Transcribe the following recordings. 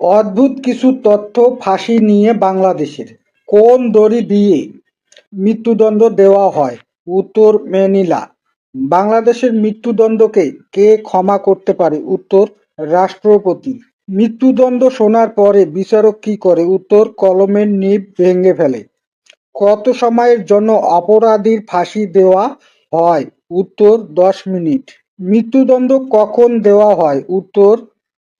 অদ্ভুত কিছু তথ্য ফাঁসি নিয়ে বাংলাদেশের। কোন দড়ি দিয়ে মৃত্যুদণ্ড দেওয়া হয়? উত্তর ম্যানিলা। বাংলাদেশের মৃত্যুদণ্ডকে কে ক্ষমা করতে পারে? উত্তর রাষ্ট্রপতি। মৃত্যুদণ্ড শোনার পরে বিচারক কি করে? উত্তর কলমের নিব ভেঙে ফেলে। কত সময়ের জন্য অপরাধীর ফাঁসি দেওয়া হয়? উত্তর, দশ মিনিট। মৃত্যুদণ্ড কখন দেওয়া হয়? উত্তর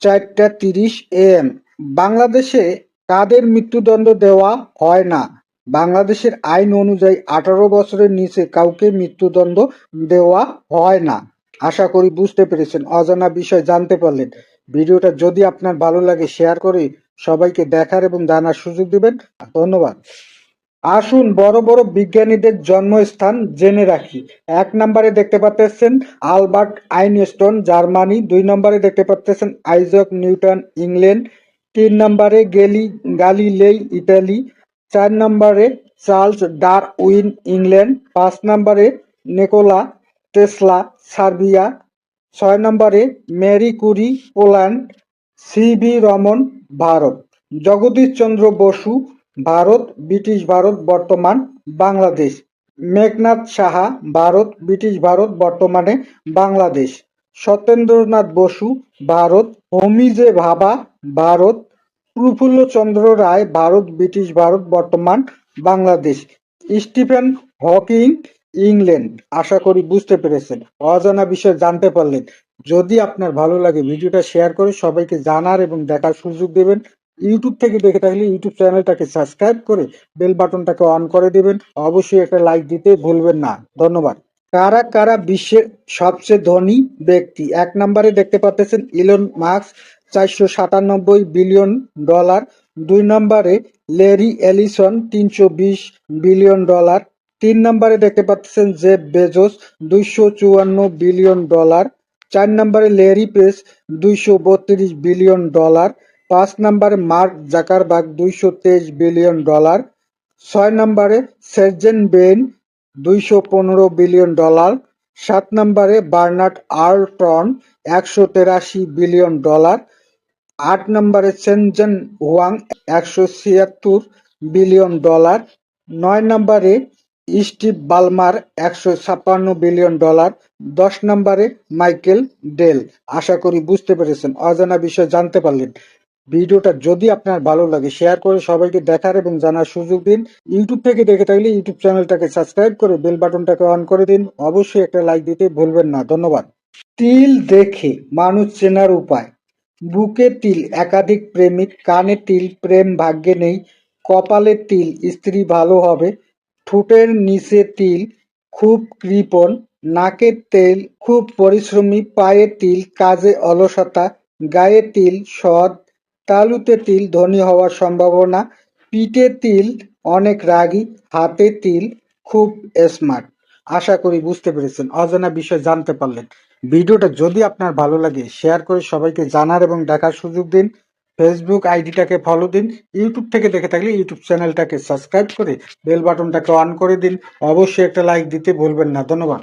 চারটা তিরিশ এম বাংলাদেশে কাদের মৃত্যুদণ্ড দেওয়া হয় না? বাংলাদেশের আইন অনুযায়ী আঠারো বছরের নিচে কাউকে মৃত্যুদণ্ড দেওয়া হয় না। আশা করি বুঝতে পেরেছেন, অজানা বিষয় জানতে পারলেন। ভিডিওটা যদি আপনার ভালো লাগে, শেয়ার করে সবাইকে দেখার এবং জানার সুযোগ দিবেন। ধন্যবাদ। আসুন বড় বড় বিজ্ঞানীদের জন্মস্থান জেনে রাখি। এক নম্বরে দেখতে পাচ্ছেন আলবার্ট আইনস্টোন, জার্মানি। দুই নম্বরে দেখতে পাচ্ছেন আইজক নিউটন, ইংল্যান্ড। তিন নম্বরে গেলি গালিলেই ইটালি চার নম্বরে চার্লস ডার উইন ইংল্যান্ড। পাঁচ নম্বরে নিকোলা টেসলা, সার্বিয়া। ছয় নম্বরে Marie Curie, Poland. C V Raman, Bharat. Jagadish Chandra Bose Bharat, British Bharat, বর্তমান বাংলাদেশ। মেঘনাথ সাহা, ভারত, ব্রিটিশ ভারত, বর্তমানে বাংলাদেশ। সত্যেন্দ্রনাথ বসু, ভারত। হোমিজে ভাবা ভারত। প্রফুল্লচন্দ্র রায়, ভারত, ব্রিটিশ ভারত, বর্তমান বাংলাদেশ। Stephen Hawking, England. আশা করি বুঝতে পেরেছেন। অজানা বিষয় জানতে পারলেন। যদি আপনার ভালো লাগে ভিডিওটা শেয়ার করে সবাইকে জানার এবং দেখার সুযোগ দেবেন ইউটিউব থেকে দেখে থাকলে ইউটিউব চ্যানেলটাকে সাবস্ক্রাইব করে বেল বাটনটাকে অন করে দেবেন। অবশ্যই একটা লাইক দিতে ভুলবেন না। ধন্যবাদ। কারা কারা বিশ্বের সবচেয়ে ধনী ব্যক্তি? এক নম্বরে দেখতে পাচ্ছেন ইলন মার্কস চারশো সাতানব্বই বিলিয়ন ডলার দুই নম্বরে লেরি এলিসন তিনশো বিশ বিলিয়ন ডলার তিন নম্বরে দেখতে পাচ্ছেন জেফ বেজোস দুইশো চুয়ান্ন বিলিয়ন ডলার চার নম্বরে লেরি পেস দুইশো বত্রিশ বিলিয়ন ডলার পাঁচ নম্বরে মার্ক জাকারবার্গ দুইশো তেইশ বিলিয়ন ডলার, ছয় নম্বরে সের্জেন বেন দুইশো পনেরো বিলিয়ন ডলার, সাত নম্বরে বার্নার্ড আর্লটন একশো তেরাশি বিলিয়ন ডলার, আট নম্বরে সেনজেন হুয়াং একশো ছিয়াত্তর বিলিয়ন ডলার, নয় নম্বরে স্টিভ বালমার একশো ছাপ্পান্ন বিলিয়ন ডলার, দশ নম্বরে মাইকেল ডেল। আশা করি বুঝতে পেরেছেন। অজানা বিষয় জানতে পারলেন। ভিডিওটা যদি আপনার ভালো লাগে শেয়ার করে সবাইকে দেখার এবং জানার সুযোগ দিন। ইউটিউব থেকে দেখে থাকলে ইউটিউব চ্যানেলটাকে সাবস্ক্রাইব করে বেল বাটনটাকে অন করে দিন। অবশ্যই একটা লাইক দিতে ভুলবেন না। ধন্যবাদ। তিল দেখে মানুষ চেনার উপায়। বুকে তিল, একাধিক প্রেমিক, কানে তিল, প্রেম ভাগ্যে নেই। কপালে তিল, স্ত্রী ভালো হবে। ঠোঁটের নিচে তিল, খুব কৃপণ। নাকের তেল, খুব পরিশ্রমী। পায়ে তিল, কাজে অলসতা। গায়ে তিল, সৎ। তালুতে তিল ধনী হওয়ার সম্ভাবনা। পিঠে তিল অনেক রাগী, হাতে তিল খুব স্মার্ট আশা করি বুঝতে পেরেছেন। অজানা বিষয় জানতে পারলেন। ভিডিওটা যদি আপনার ভালো লাগে শেয়ার করে সবাইকে জানার এবং দেখার সুযোগ দিন। ফেসবুক আইডিটাকে ফলো দিন। ইউটিউব থেকে দেখে থাকলে ইউটিউব চ্যানেলটাকে সাবস্ক্রাইব করে বেল বাটনটাকে অন করে দিন। অবশ্যই একটা লাইক দিতে ভুলবেন না। ধন্যবাদ।